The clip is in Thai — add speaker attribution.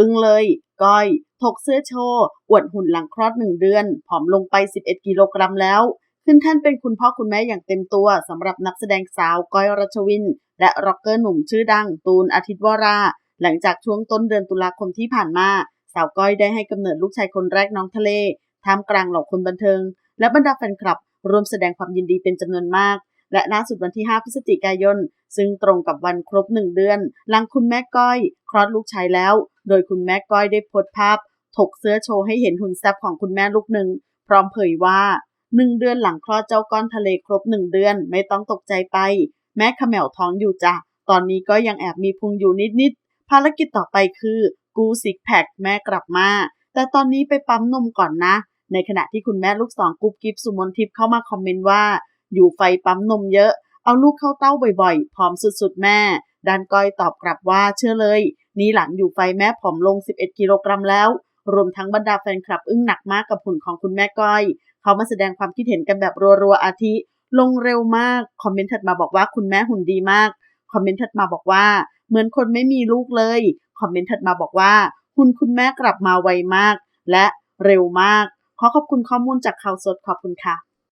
Speaker 1: อึ้งเลย ก้อย ถกเสื้อโชว์ อวดหุ่นหลังคลอดหนึ่งเดือน ผอมลงไป 11 กิโลกรัมแล้ว ขึ้นแท่านเป็นคุณพ่อคุณแม่อย่างเต็มตัวสำหรับนักแสดงสาวก้อยรัชวิน และร็อกเกอร์หนุ่มชื่อดัง ตูนอาทิตย์วรา หลังจากช่วงต้นเดือนตุลาคมที่ผ่านมา สาวก้อยได้ให้กำเนิดลูกชายคนแรกน้องทะเลท่ามกลางเหล่าคนบันเทิง และบรรดาแฟนคลับร่วมแสดงความยินดีเป็นจำนวนมาก และล่าสุดวันที่ 5 พฤศจิกายน ซึ่งตรงกับวันครบ 1 เดือน หลังคุณแม่ก้อย คลอดลูกชายแล้ว โดยคุณแม่ก้อยได้โพสต์ภาพ ถกเสื้อโชว์ให้เห็นหุ่นแซ่บของคุณแม่ลูกหนึ่ง พร้อมเผยว่า1เดือนหลังคลอดเจ้าก้อนทะเลครบ1เดือนไม่ต้องตกใจไป แม่ขมวท้องอยู่จ้ะตอนนี้ก็ยังแอบมีพุงอยู่นิดๆภารกิจต่อไปคือ กูซิกแพคแม่กลับมาแต่ตอนนี้ไปปั๊มนมก่อนนะ ในขณะที่คุณแม่ลูกสองกุ๊บกิ๊บสุมนทิพย์เข้ามาคอมเมนต์ว่า อยู่ไฟปั๊มนมเยอะ เอาลูกเข้าเต้าบ่อยๆ พร้อมสุดๆแม่ด้านก้อยตอบกลับว่าเชื่อเลย นี่หลังอยู่ไฟแม่ผอมลง 11 กิโลกรัมแล้ว รวมทั้งบรรดาแฟนคลับอึ้งหนักมากกับหุ่นของคุณแม่ก้อย เขามาแสดงความคิดเห็นกันแบบรัวๆอาทิ ลงเร็วมาก คอมเมนต์ถัดมาบอกว่าคุณแม่หุ่นดีมาก คอมเมนต์ถัดมาบอกว่า เหมือนคนไม่มีลูกเลย คอมเมนต์ถัดมาบอกว่าหุ่นคุณแม่กลับมาไวมาก และเร็วมาก ขอขอบคุณข้อมูลจากข่าวสดขอบคุณค่ะ